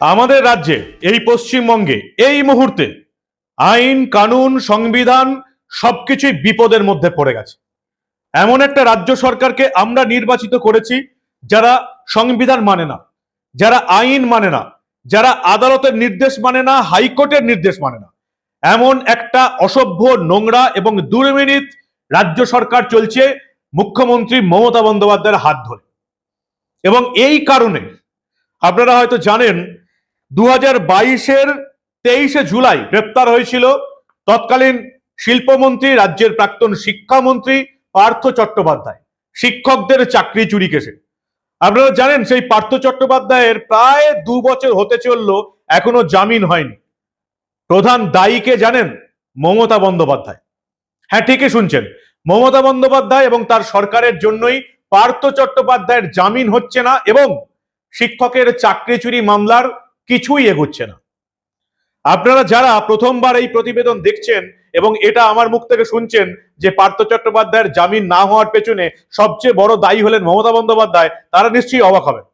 আমাদের রাজ্যে, এই পশ্চিমবঙ্গে, এই মুহূর্তে আইন, কানুন, সংবিধান সবকিছুই বিপদের মধ্যে পড়ে গেছে। এমন একটা রাজ্য সরকারকে আমরা নির্বাচিত করেছি যারা সংবিধান মানে না, যারা আইন মানে না, যারা আদালতের নির্দেশ মানে না, হাইকোর্টের নির্দেশ মানে না। এমন একটা অসভ্য, নোংরা এবং দুর্বিনীত রাজ্য সরকার চলছে মুখ্যমন্ত্রী মমতা বন্দ্যোপাধ্যায়ের হাত ধরে। এবং এই কারণে আপনারা হয়তো জানেন দু হাজার বাইশের তেইশে জুলাই গ্রেপ্তার হয়েছিল তৎকালীন শিল্পমন্ত্রী, রাজ্যের প্রাক্তন শিক্ষামন্ত্রী পার্থ চট্টোপাধ্যায়। শিক্ষকদের চাকরি চুরি কেসে। আপনারা জানেন, সেই পার্থ চট্টোপাধ্যায়ের প্রায় দু বছর হতে চলল, এখনও জামিন হয়নি। প্রধান দায়ীকে জানেন? মমতা বন্দ্যোপাধ্যায়। হ্যাঁ ঠিকই শুনছেন। মমতা বন্দ্যোপাধ্যায় এবং তার সরকারের জন্যই পার্থ চট্টোপাধ্যায়ের জামিন হচ্ছে না এবং শিক্ষকের চাকরি চুরি মামলার কিছুই এগোচ্ছে না। আপনারা যারা প্রথমবার এই প্রতিবেদন দেখছেন এবং এটা আমার মুখ থেকে শুনছেন যে পার্থ চট্টোপাধ্যায়ের জামিন না হওয়ার পেছনে সবচেয়ে বড় দায়ী হলেন মমতা বন্দ্যোপাধ্যায়, তারা নিশ্চয়ই অবাক হবেন।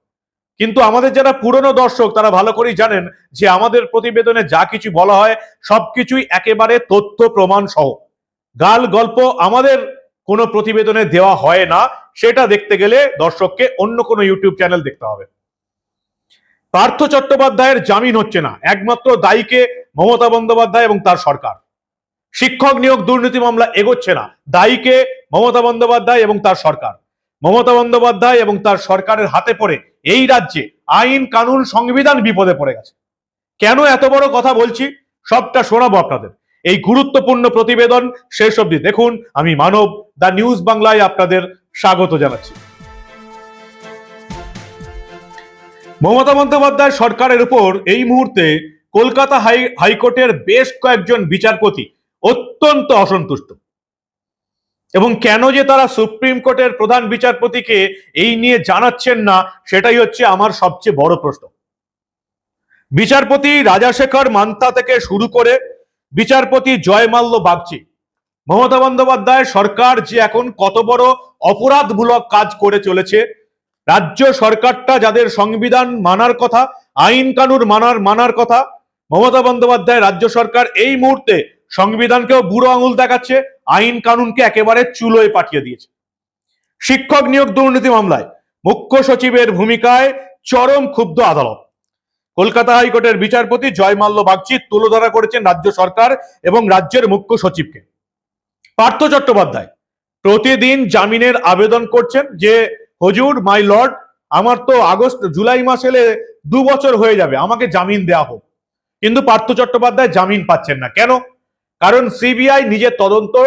কিন্তু আমাদের যারা পুরনো দর্শক, তারা ভালো করেই জানেন যে আমাদের প্রতিবেদনে যা কিছু বলা হয়, সবকিছুই একেবারে তথ্য প্রমাণ সহ। গাল গল্প আমাদের কোনো প্রতিবেদনে দেওয়া হয় না, সেটা দেখতে গেলে দর্শককে অন্য কোনো ইউটিউব চ্যানেল দেখতে হবে। পার্থ চট্টোপাধ্যায়ের জামিন হচ্ছে না। একমাত্র দায়ীকে মমতা বন্দ্যোপাধ্যায় এবং তার সরকার। শিক্ষক নিয়োগ, দুর্নীতি মামলা এগোচ্ছে না। দায়ীকে মমতা বন্দ্যোপাধ্যায় এবং তার সরকার। মমতা বন্দ্যোপাধ্যায় এবং তার সরকারের হাতে পড়ে এই রাজ্যে আইন, কানুন, সংবিধান বিপদে পড়ে গেছে। কেন এত বড় কথা বলছি? সবটা শোনাবো আপনাদের। এই গুরুত্বপূর্ণ প্রতিবেদন শেষ অবধি দেখুন। আমি মানব, দ্য নিউজ বাংলায় আপনাদের স্বাগত জানাচ্ছি। মমতা বন্দ্যোপাধ্যায় সরকারের উপর এই মুহূর্তে কলকাতা হাই, হাইকোর্টের বেশ কয়েকজন বিচারপতি অত্যন্ত অসন্তুষ্ট। এবং কেন যে তারা সুপ্রিম কোর্টের প্রধান বিচারপতিকে এই নিয়ে জানাচ্ছেন না, সেটাই হচ্ছে আমার সবচেয়ে বড় প্রশ্ন। বিচারপতি রাজাশেখর মান্তা থেকে শুরু করে বিচারপতি জয়মাল্য বাগচি, মমতা বন্দ্যোপাধ্যায় সরকার যে এখন কত বড় অপরাধমূলক কাজ করে চলেছে রাজ্য সরকারটা যাদের সংবিধান মানার কথা, আইন কানুন মানার মানার কথা, মমতা বন্দ্যোপাধ্যায় রাজ্য সরকার এই মুহূর্তে সংবিধানকেও বুড়ো আঙুল দেখাচ্ছে, আইন কানুনকে একেবারে চুলোয় পাঠিয়ে দিয়েছে। শিক্ষক নিয়োগ দুর্নীতি মামলায় মুখ্য সচিবের ভূমিকায় চরম ক্ষুব্ধ আদালত। কলকাতা হাইকোর্টের বিচারপতি জয়মাল্য বাগচি তুলোধরা করেছেন রাজ্য সরকার এবং রাজ্যের মুখ্য সচিবকে। পার্থ চট্টোপাধ্যায় প্রতিদিন জামিনের আবেদন করছেন যে হজুর মাই লর্ড আমার তো আগস্ট, জুলাই মাস এলে দু বছর হয়ে যাবে, আমাকে জামিন দেওয়া হোক। কিন্তু পার্থ চট্টোপাধ্যায় জামিন পাচ্ছেন না। কেন? কারণ সিবিআই নিজের তদন্ত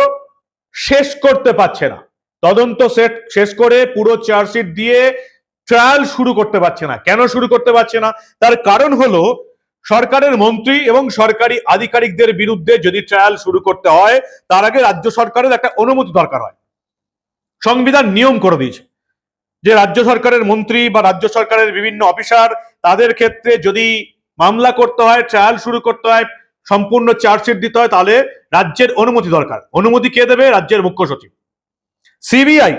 শেষ করতে পারছে না। তদন্ত সেট শেষ করে পুরো চার্জশিট দিয়ে ট্রায়াল শুরু করতে পারছে না। কেন শুরু করতে পারছে না? তার কারণ হলো, সরকারের মন্ত্রী এবং সরকারি আধিকারিকদের বিরুদ্ধে যদি ট্রায়াল শুরু করতে হয়, তার আগে রাজ্য সরকারের একটা অনুমতি দরকার হয়। সংবিধান নিয়ম করে দিয়েছে। যে রাজ্য সরকারের মন্ত্রী বা রাজ্য সরকারের বিভিন্ন অফিসার, তাদের ক্ষেত্রে যদি মামলা করতে হয়, ট্রায়াল শুরু করতে হয়, সম্পূর্ণ চার্জশিট দিতে হয়, তাহলে রাজ্যের অনুমতি দরকার। অনুমতি কে দেবে? রাজ্যের মুখ্য সচিব। সিবিআই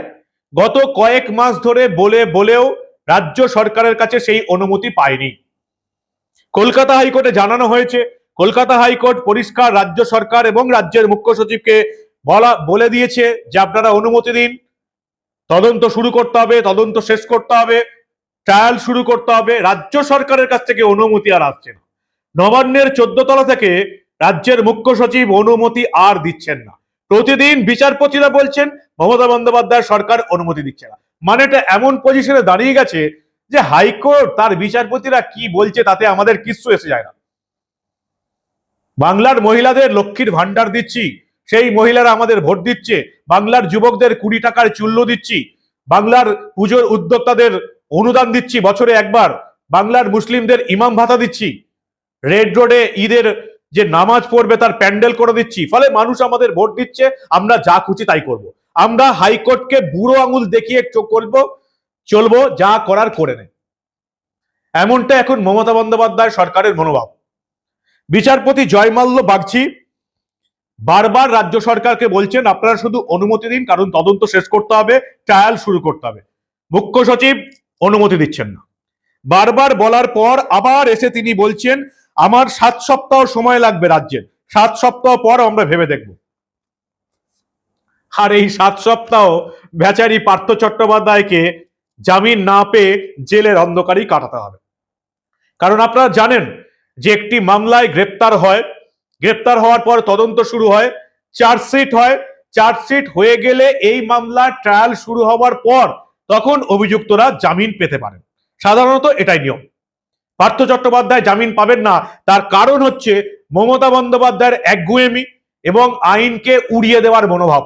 গত কয়েক মাস ধরে বলে, বলেও রাজ্য সরকারের কাছে সেই অনুমতি পায়নি। কলকাতা হাইকোর্টে জানানো হয়েছে, কলকাতা হাইকোর্ট পরিষ্কার রাজ্য সরকার এবং রাজ্যের মুখ্য সচিবকে বলা, বলে দিয়েছে যে আপনারা অনুমতি দিন তদন্ত শুরু করতে হবে, তদন্ত শেষ করতে হবে ট্রায়াল শুরু করতে হবে। রাজ্য সরকারের কাছ থেকে অনুমতি আর আসছে না। নবান্নের চোদ্দ তলা থেকে রাজ্যের মুখ্য সচিব অনুমতি আর দিচ্ছেন না। প্রতিদিন বিচারপতিরা বলছেন, মমতা বন্দ্যোপাধ্যায় সরকার অনুমতি দিচ্ছে না। মানে এটা এমন পজিশনে দাঁড়িয়ে গেছে যে হাইকোর্ট, তার বিচারপতিরা কি বলছে তাতে আমাদের কিচ্ছু এসে যায় না। বাংলার মহিলাদের লক্ষ্মীর ভান্ডার দিচ্ছি। সেই মহিলারা আমাদের ভোট দিচ্ছে, বাংলার যুবকদের কুড়ি টাকার চূল্য দিচ্ছি, বাংলার পুজোর উদ্যোক্তাদের অনুদান দিচ্ছি, বছরে একবার, বাংলার মুসলিমদের ইমাম ভাতা দিচ্ছি, রেড রোডে ঈদের যে নামাজ পড়বে তার প্যান্ডেল করে দিচ্ছি, ফলে মানুষ আমাদের ভোট দিচ্ছে, আমরা যা খুশি তাই করব। আমরা হাইকোর্টকে বুড়ো আঙুল দেখিয়ে চোখ করব, চলবো, যা করার করে নে এমনটা এখন মমতা বন্দ্যোপাধ্যায় সরকারের মনোভাব বিচারপতি জয়মাল্য বাগচি বারবার রাজ্য সরকারকে বলছেন, আপনারা শুধু অনুমতি দিন, কারণ তদন্ত শেষ করতে হবে ট্রায়াল শুরু করতে হবে। মুখ্য সচিব অনুমতি দিচ্ছেন না। বারবার বলার পর আবার এসে তিনি বলছেন, আমার সাত সপ্তাহ সময় লাগবে রাজ্যের। সাত সপ্তাহ পর আমরা ভেবে দেখব। আর এই সাত সপ্তাহ বেচারি পার্থ চট্টোপাধ্যায়কে জামিন না পেয়ে জেলের অন্ধকারেই কাটাতে হবে। কারণ আপনারা জানেন যে একটি মামলায় গ্রেপ্তার হয় গ্রেপ্তার হওয়ার পর তদন্ত শুরু হয়, চার্জশিট হয়। চার্জশিট হয়ে গেলে এই মামলা ট্রায়াল শুরু হওয়ার পর তখন অভিযুক্তরা জামিন পেতে পারেন। সাধারণত এটাই নিয়ম। পার্থ চট্টোপাধ্যায় জামিন পাবেন না। তার কারণ হচ্ছে মমতা বন্দ্যোপাধ্যায়ের একগুয়েমি এবং আইনকে উড়িয়ে দেওয়ার মনোভাব।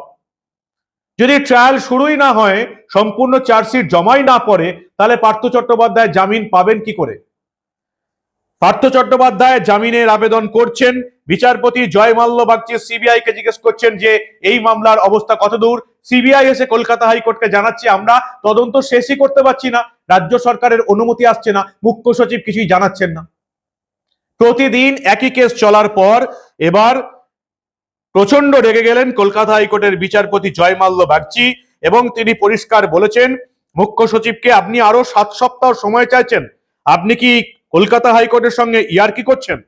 যদি ট্রায়াল শুরুই না হয়, সম্পূর্ণ চার্জশিট জমাই না পড়ে, তাহলে পার্থ চট্টোপাধ্যায় জামিন পাবেন কি করে? পার্থ চট্টোপাধ্যায় জামিনের আবেদন করছেন। বিচারপতি জয় মাল্য বাগচি সিবিআই কে জিজ্ঞেস করছেন যে, এই মামলার অবস্থা কত দূর সিবিআই এসে কলকাতা হাইকোর্টকে জানাচ্ছে আমরা, তদন্ত শেষই করতে পারছি না, রাজ্য সরকারের অনুমতি আসছে না, মুখ্য সচিব কিছুই জানাচ্ছেন না। প্রতিদিন একই কেস চলার পর এবার প্রচণ্ড রেগে গেলেন কলকাতা হাইকোর্টের বিচারপতি জয় মাল্য বাগচি এবং তিনি পরিষ্কার বলেছেন, মুখ্য সচিবকে আপনি আরও সাত সপ্তাহ সময় চাইছেন, আপনি কি কলকাতা হাইকোর্টের সঙ্গে ইয়ার্কি করছেন?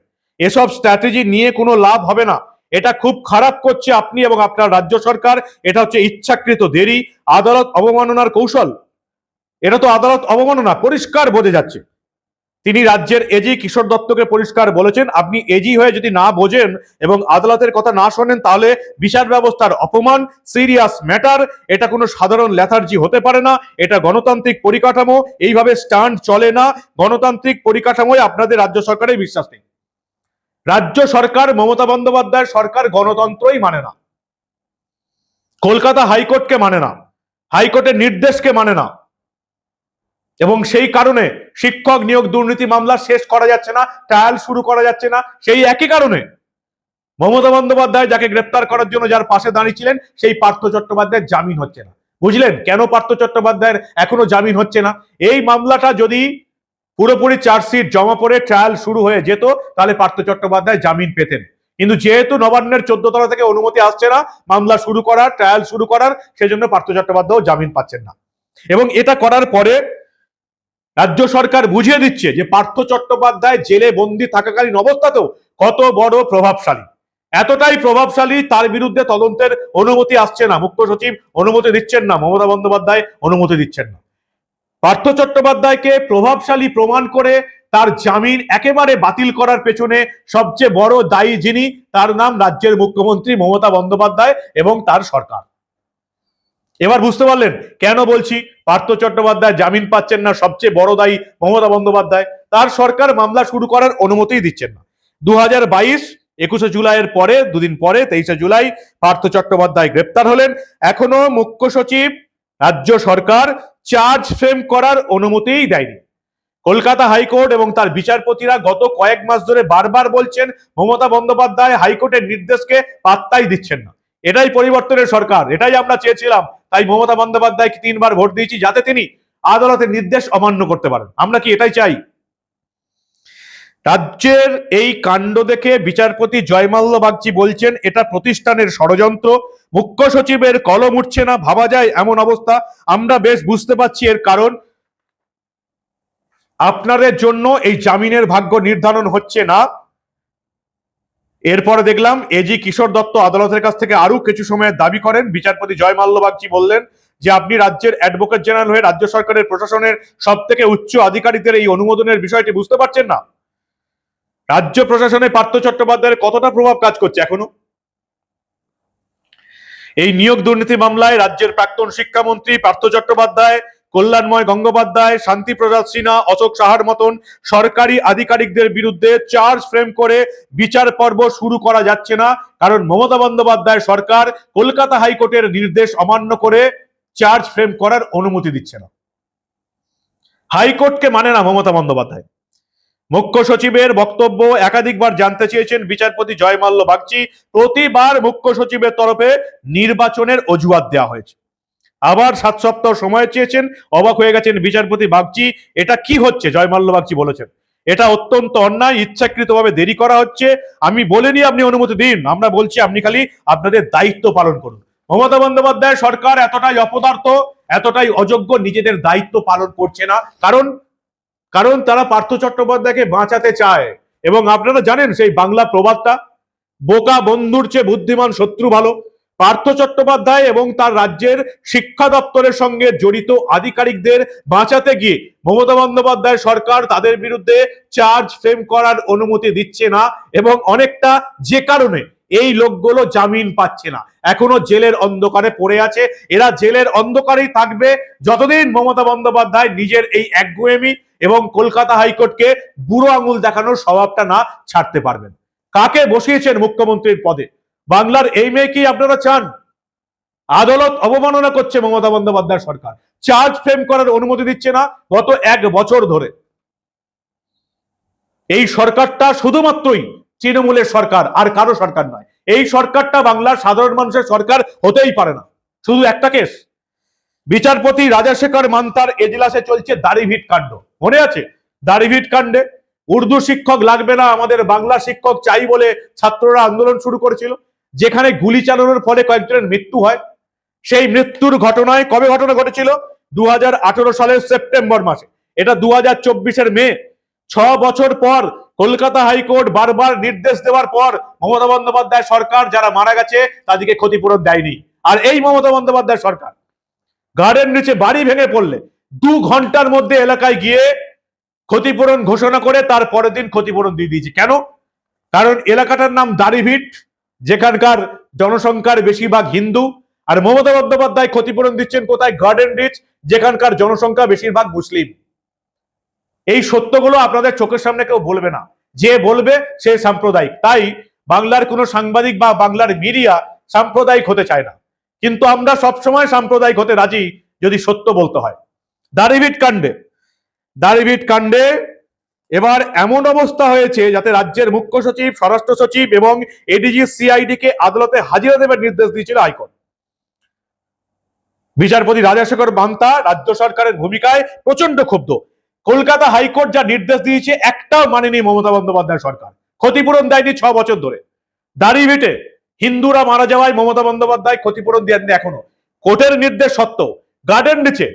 এসব স্ট্র্যাটেজি নিয়ে কোনো লাভ হবে না। এটা খুব খারাপ করছে আপনি এবং আপনার রাজ্য সরকার। এটা হচ্ছে ইচ্ছাকৃত দেরি, আদালত অবমাননার কৌশল। এটা তো আদালত অবমাননা, পরিষ্কার বোঝা যাচ্ছে। তিনি রাজ্যের এজি কিশোর দত্তকে পরিষ্কার বলেছেন, আপনি এজি হয়ে যদি না বোঝেন এবং আদালতের কথা না শোনেন, তাহলে বিচার ব্যবস্থার অপমান সিরিয়াস ম্যাটার এটা কোনো সাধারণ ল্যাথার্জি হতে পারে না। এটা গণতান্ত্রিক পরিকাঠামো, এইভাবে স্ট্যান্ড চলে না। গণতান্ত্রিক পরিকাঠামোয় আপনাদের রাজ্য সরকারের বিশ্বাস নেই। রাজ্য সরকার মমতা বন্দ্যোপাধ্যায়ের সরকার গণতন্ত্রই মানে না। কলকাতা হাইকোর্টকে মানে না। হাইকোর্টের নির্দেশকে মানে না। এবং সেই কারণে শিক্ষক নিয়োগ দুর্নীতি মামলা শেষ করা যাচ্ছে না ট্রায়াল শুরু করা যাচ্ছে না, সেই একই কারণে মমতা বন্দ্যোপাধ্যায় যাকে গ্রেপ্তার করার জন্য যার পাশে দাঁড়িয়েছিলেন, সেই পার্থ চট্টোপাধ্যায়ের জামিন হচ্ছে না। বুঝলেন? কেন পার্থ চট্টোপাধ্যায়ের এখনও জামিন হচ্ছে না? এই মামলাটা যদি পুরোপুরি চার্জশিট জমা পড়ে ট্রায়াল শুরু হয়ে যেত, তাহলে পার্থ চট্টোপাধ্যায় জামিন পেতেন। কিন্তু যেহেতু নবান্নের চোদ্দ তলা থেকে অনুমতি আসছে না, মামলা শুরু করার ট্রায়াল শুরু করার, সেজন্য পার্থ চট্টোপাধ্যায় জামিন পাচ্ছেন না। এবং এটা করার পরে রাজ্য সরকার বুঝিয়ে দিচ্ছে যে পার্থ চট্টোপাধ্যায় জেলে বন্দি থাকাকালীন অবস্থাতেও কত বড় প্রভাবশালী। এতটাই প্রভাবশালী তার বিরুদ্ধে তদন্তের অনুমতি আসছে না। মুখ্য সচিব অনুমতি দিচ্ছেন না, মমতা বন্দ্যোপাধ্যায় অনুমতি দিচ্ছেন না। পার্থ চট্টোপাধ্যায়কে প্রভাবশালী প্রমাণ করে তার জামিন একেবারে বাতিল করার পেছনে সবচেয়ে বড় দায়ী যিনি, তার নাম রাজ্যের মুখ্যমন্ত্রী মমতা বন্দ্যোপাধ্যায় এবং তার সরকার। এবার বুঝতে পারলেন কেন বলছি পার্থ চট্টোপাধ্যায় জামিন পাচ্ছেন না সবচেয়ে বড় দায়ী মমতা বন্দ্যোপাধ্যায়? তার সরকার মামলা শুরু করার অনুমতিই দিচ্ছেন না। দু হাজার বাইশ, একুশে জুলাইয়ের পরে, দুদিন পরে, তেইশে জুলাই পার্থ চট্টোপাধ্যায় গ্রেপ্তার হলেন। এখনও মুখ্য সচিব রাজ্য সরকার চার্জ ফ্রেম করার অনুমতিই দেয়নি। কলকাতা হাইকোর্ট এবং তার বিচারপতিরা গত কয়েক মাস ধরে বারবার বলছেন, মমতা বন্দ্যোপাধ্যায় হাইকোর্টের নির্দেশকে পাত্তাই দিচ্ছেন না। এটাই পরিবর্তনের সরকার, এটাই আমরা চেয়েছিলাম। তাই মমতা বন্দ্যোপাধ্যায়কে তিনবার ভোট দিয়েছি যাতে তিনি আদালতের নির্দেশ অমান্য করতে পারেন। আমরা কি এটাই চাই? রাজ্যের এই কাণ্ড দেখে বিচারপতি জয়মাল্য বাগচি বলছেন, এটা প্রতিষ্ঠানের ষড়যন্ত্র, মুখ্য সচিবের কলম উঠছে না, ভাবা যায় এমন অবস্থা, আমরা বেশ বুঝতে পারছি এর কারণ। আপনাদের জন্য এই জামিনের ভাগ্য নির্ধারণ হচ্ছে না। এরপরে দেখলাম এজি কিশোর দত্ত আদালতের কাছ থেকে আরও কিছু সময়ের দাবি করেন। বিচারপতি জয় মাল্য বাগচি বললেন যে, আপনি রাজ্যের অ্যাডভোকেট জেনারেল হয়ে রাজ্য সরকারের প্রশাসনের সব থেকে উচ্চ আধিকারিকদের এই অনুমোদনের বিষয়টি বুঝতে পারছেন না। রাজ্য প্রশাসনে পার্থ চট্টোপাধ্যায়ের কতটা প্রভাব কাজ করছে এখনও? এই নিয়োগ দুর্নীতি মামলায় রাজ্যের প্রাক্তন শিক্ষামন্ত্রী পার্থ চট্টোপাধ্যায়, কল্যাণময় গঙ্গোপাধ্যায় শান্তি প্রসাদ সিনহা, অশোক সাহার মতন সরকারি আধিকারিকদের বিরুদ্ধে চার্জ ফ্রেম করে বিচার পর্ব শুরু করা যাচ্ছে না। কারণ মমতা বন্দ্যোপাধ্যায় সরকার কলকাতা হাইকোর্টের নির্দেশ অমান্য করে চার্জ ফ্রেম করার অনুমতি দিচ্ছে না। হাইকোর্টকে মানে না মমতা বন্দ্যোপাধ্যায়। মুখ্য সচিবের বক্তব্য একাধিকবার জানতে চেয়েছেন বিচারপতি জয়মাল্য বাগচি। প্রতিবার মুখ্য সচিবের তরফে নির্বাচনের অজুহাত দেওয়া হয়েছে। আবার সাত সপ্তাহ সময় চেয়েছেন, অবাক হয়ে গেছেন বিচারপতি বাগচি। এটা কি হচ্ছে? জয়মাল্য বাগচি বলেছেন। এটা অত্যন্ত অন্যায়, ইচ্ছাকৃতভাবে দেরি করা হচ্ছে। আমি বলিনি আপনি অনুমতি দিন, আমরা বলছি আপনি খালি আপনাদের দায়িত্ব পালন করুন। মমতা বন্দ্যোপাধ্যায় সরকার এতটাই অপদার্থ, এতটাই অযোগ্য, নিজেদের দায়িত্ব পালন করছে না। কারণ কারণ তারা পার্থ চট্টোপাধ্যায়কে বাঁচাতে চায়। এবং আপনারা জানেন সেই বাংলা প্রবাদটা, বোকা বন্ধুর চেয়ে বুদ্ধিমান শত্রু ভালো। পার্থ চট্টোপাধ্যায় এবং তার রাজ্যের শিক্ষা দপ্তরের সঙ্গে জড়িত আধিকারিকদের বাঁচাতে গিয়ে মমতা বন্দ্যোপাধ্যায় সরকার তাদের বিরুদ্ধে চার্জ ফ্রেম করার অনুমতি দিচ্ছে না এবং অনেকটা যে কারণে এই লোকগুলো জামিন পাচ্ছে না। এখনও জেলের অন্ধকারে পড়ে আছে। এরা জেলের অন্ধকারেই থাকবে। যতদিন মমতা বন্দ্যোপাধ্যায় নিজের এই একগুয়েমি এবং কলকাতা হাইকোর্টকে বুড়ো আঙুল দেখানোর স্বভাবটা না ছাড়তে পারবেন। কাকে বসিয়েছেন মুখ্যমন্ত্রীর পদে? বাংলার এই মেয়ে কি আপনারা চান? আদালত অবমাননা করছে মমতা বন্দ্যোপাধ্যায় সরকার। চার্জ ফ্রেম করার অনুমতি দিচ্ছে না গত এক বছর ধরে। এই সরকারটা শুধুমাত্রই তৃণমূলের সরকার, আর কারও সরকার নয়। এই সরকারটা বাংলার সাধারণ মানুষের সরকার হতেই পারে না। শুধু একটা কেস। বিচারপতি রাজাশেখর মান্তার এজলাসে চলছে দাড়িভিট কাণ্ড। মনে আছে? দাড়িভিট কাণ্ডে? উর্দু শিক্ষক লাগবে না, আমাদের বাংলা শিক্ষক চাই বলে ছাত্ররা আন্দোলন শুরু করেছিল। যেখানে গুলি চালানোর ফলে কয়েকজনের মৃত্যু হয়। সেই মৃত্যুর ঘটনায় কবে ঘটনা ঘটেছিল? দু সালের সেপ্টেম্বর মাসে। এটা দু হাজার চব্বিশের মে। ছ বছর পর কলকাতা হাইকোর্ট বারবার নির্দেশ দেওয়ার পর মমতা বন্দ্যোপাধ্যায় সরকার যারা মারা গেছে, তাদেরকে ক্ষতিপূরণ দেয়নি। আর এই মমতা বন্দ্যোপাধ্যায় সরকার গার্ডেন নিচে বাড়ি ভেঙে পড়লে দু ঘণ্টার মধ্যে এলাকায় গিয়ে ক্ষতিপূরণ ঘোষণা করে তার পরের দিন ক্ষতিপূরণ দিয়ে দিয়েছে। কেন? কারণ এলাকাটার নাম দাড়িভিট যেখানকার জনসংখ্যার বেশিরভাগ হিন্দু, আর মমতা বন্দ্যোপাধ্যায় ক্ষতিপূরণ দিচ্ছেন কোথায়? গার্ডেন রিচ যেখানকার জনসংখ্যা বেশিরভাগ মুসলিম। এই সত্যগুলো আপনাদের চোখের সামনে কেউ বলবে না। যে বলবে সে সাম্প্রদায়িক। তাই বাংলার কোনো সাংবাদিক বা বাংলার মিডিয়া সাম্প্রদায়িক হতে চায় না। কিন্তু আমরা সবসময় সাম্প্রদায়িক হতে রাজি যদি সত্য বলতে হয়। দাড়িভিট কাণ্ডে। দাড়িভিট কাণ্ডে এবার এমন অবস্থা হয়েছে যাতে রাজ্যের মুখ্য সচিব, স্বরাষ্ট্র সচিব এবং এডিজি সিআইডি কে আদালতে হাজিরা দেবার নির্দেশ দিয়েছিল হাইকোর্ট। বিচারপতি রাজাশেখর মান্তা রাজ্য সরকারের ভূমিকায় প্রচণ্ড ক্ষুব্ধ। কলকাতা হাইকোর্ট যা নির্দেশ দিয়েছে একটাও মানেনি মমতা বন্দ্যোপাধ্যায় সরকার। ক্ষতিপূরণ দেয়নি ছ বছর ধরে। দাড়িভিটে হিন্দুরা মারা যাওয়ায় মমতা বন্দ্যোপাধ্যায় ক্ষতিপূরণ দেননি এখনও। কোর্টের নির্দেশ সত্ত্বেও গার্ডেন নিচে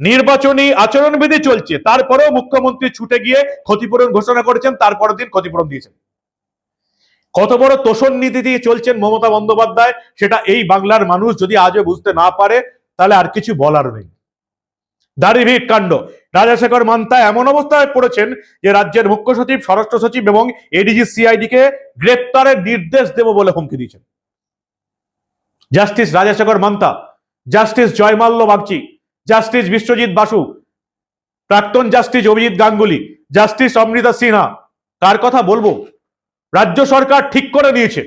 নির্বাচনী আচরণবিধি চলছে। তারপরেও মুখ্যমন্ত্রী ছুটে গিয়ে ক্ষতিপূরণ ঘোষণা করেছেন, তারপরের দিন ক্ষতিপূরণ দিয়েছেন। কত বড় তোষণ নীতি দিয়ে চলছেন মমতা বন্দ্যোপাধ্যায়, সেটা এই বাংলার মানুষ যদি আজও বুঝতে না পারে, তাহলে আর কিছু বলার নেই। দাড়িভিট কাণ্ড। রাজাশেখর মান্তা এমন অবস্থায় পড়েছেন যে রাজ্যের মুখ্য সচিব, স্বরাষ্ট্র সচিব এবং এডিজি সিআইডি কে গ্রেপ্তারের নির্দেশ দেব বলে হুমকি দিয়েছেন। Justice Rajasekhar Mantha, justice Joymalya Bagchi justice Biswajit Basu প্রাক্তন জাস্টিস অভিজিৎ গাঙ্গুলি জাস্টিস অমৃতা সিনহা কার কথা বলব? রাজ্য সরকার ঠিক করে নিয়েছে।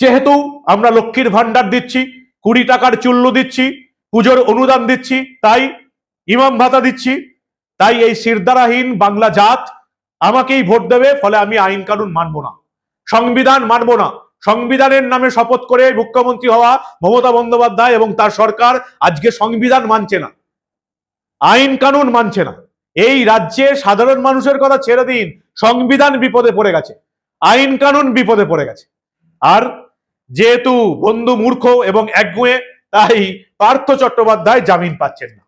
যেহেতু আমরা লক্ষ্মীর ভান্ডার দিচ্ছি, কুড়ি টাকার চুল্লু দিচ্ছি, পুজোর অনুদান দিচ্ছি, তাই ইমাম ভাতা দিচ্ছি, তাই এই শিরদারাহীন বাংলা জাত আমাকেই ভোট দেবে, ফলে আমি আইন কানুন মানবো না। সংবিধান মানবো না। সংবিধানের নামে শপথ করে মুখ্যমন্ত্রী হওয়া মমতা বন্দ্যোপাধ্যায় এবং তার সরকার আজকে সংবিধান মানছে না। আইন কানুন মানছে না। এই রাজ্যে সাধারণ মানুষের কথা ছেড়ে দিন, সংবিধান বিপদে পড়ে গেছে। আইন কানুন বিপদে পড়ে গেছে। আর যেহেতু বন্ধু মূর্খ এবং একগুঁয়ে, তাই পার্থ চট্টোপাধ্যায় জামিন পাচ্ছেন না।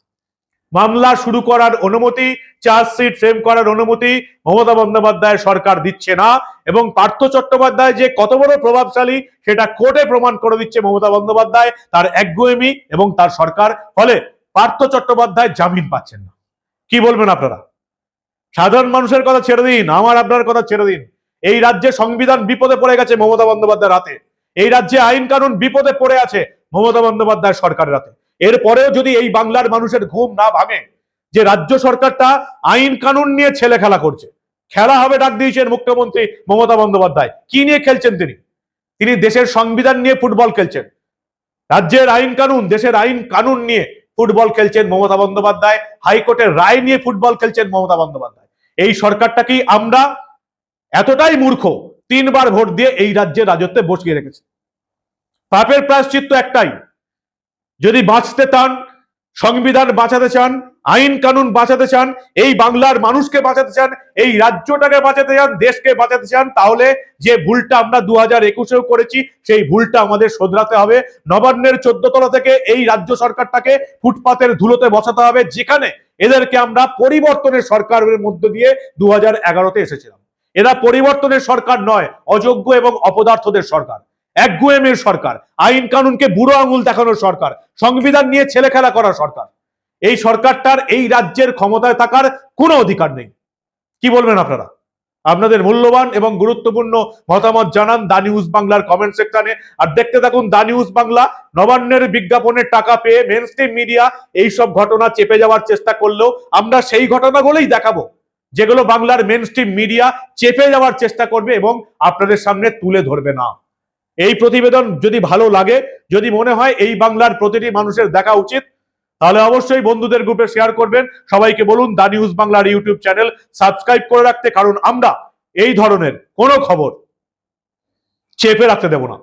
মামলা শুরু করার অনুমতি চার্জশিট ফ্রেম করার অনুমতি মমতা বন্দ্যোপাধ্যায় সরকার দিচ্ছে না এবং পার্থ চট্টোপাধ্যায় যে কত বড় প্রভাবশালী সেটা কোর্টে প্রমাণ করে দিচ্ছে মমতা বন্দ্যোপাধ্যায়, তার একগুয়েমি এবং তার সরকার, ফলে পার্থ চট্টোপাধ্যায় জামিন পাচ্ছেন না। কি বলবেন আপনারা? সাধারণ মানুষের কথা ছেড়ে দিন, আমার আপনার কথা ছেড়ে দিন। এই রাজ্যে সংবিধান বিপদে পড়ে গেছে মমতা বন্দ্যোপাধ্যায়ের হাতে এই রাজ্যে আইন কানুন বিপদে পড়ে আছে মমতা বন্দ্যোপাধ্যায় সরকারের হাতে এরপরেও যদি এই বাংলার মানুষের ঘুম না ভাঙে, যে রাজ্য সরকারটা আইন কানুন নিয়ে ছেলে খেলা করছে, খেলা হবে ডাক দিয়েছেন মুখ্যমন্ত্রী মমতা বন্দ্যোপাধ্যায়। কি নিয়ে খেলছেন তিনি? তিনি দেশের সংবিধান নিয়ে ফুটবল খেলছেন। রাজ্যের আইন কানুন, দেশের আইন কানুন নিয়ে ফুটবল খেলছেন মমতা বন্দ্যোপাধ্যায়। হাইকোর্টের রায় নিয়ে ফুটবল খেলছেন মমতা বন্দ্যোপাধ্যায়। এই সরকারটা কি আমরা এতটাই মূর্খ, তিনবার ভোট দিয়ে এই রাজ্যে রাজত্বে বসিয়ে রেখেছে? পাপের প্রায়শ্চিত্ত একটাই যদি বাঁচতে চান, সংবিধান বাঁচাতে চান, আইন কানুন বাঁচাতে চান, এই বাংলার মানুষকে বাঁচাতে চান, এই রাজ্যটাকে বাঁচাতে চান, দেশকে বাঁচাতে চান, তাহলে যে ভুলটা আমরা দু হাজার একুশেও করেছি, সেই ভুলটা আমাদের শোধরাতে হবে। নবান্নের তলা থেকে এই রাজ্য সরকারটাকে ফুটপাতের ধুলোতে বসাতে হবে, যেখানে এদেরকে আমরা পরিবর্তনের সরকারের মধ্য দিয়ে দু হাজার এগারোতে এসেছিলাম। এরা পরিবর্তনের সরকার নয়, অযোগ্য এবং অপদার্থদের সরকার। একগুয়েমের সরকার, আইন কানুনকে বুড়ো আঙুল দেখানোর সরকার, সংবিধান নিয়ে ছেলে খেলা করার সরকার। এই সরকারটার এই রাজ্যের ক্ষমতায় থাকার কোনো অধিকার নেই। কি বলবেন আপনারা? আপনাদের মূল্যবান এবং গুরুত্বপূর্ণ মতামত জানান দা নিউজ বাংলার কমেন্ট সেকশনে। আর দেখতে থাকুন দা নিউজ বাংলা, নবান্নের বিজ্ঞাপনের টাকা পেয়ে মেন স্ট্রিম মিডিয়া এইসব ঘটনা চেপে যাওয়ার চেষ্টা করলেও আমরা সেই ঘটনাগুলোই দেখাবো, যেগুলো বাংলার মেন স্ট্রিম মিডিয়া চেপে যাওয়ার চেষ্টা করবে এবং আপনাদের সামনে তুলে ধরবে না। এই প্রতিবেদন যদি ভালো লাগে, যদি মনে হয় এই বাংলার প্রতিটি মানুষের দেখা উচিত, তাহলে অবশ্যই বন্ধুদের গ্রুপে শেয়ার করবেন। সবাইকে বলুন দা নিউজ বাংলার ইউটিউব চ্যানেল সাবস্ক্রাইব করে রাখতে, কারণ আমরা এই ধরনের কোনো খবর চেপে রাখতে দেব না।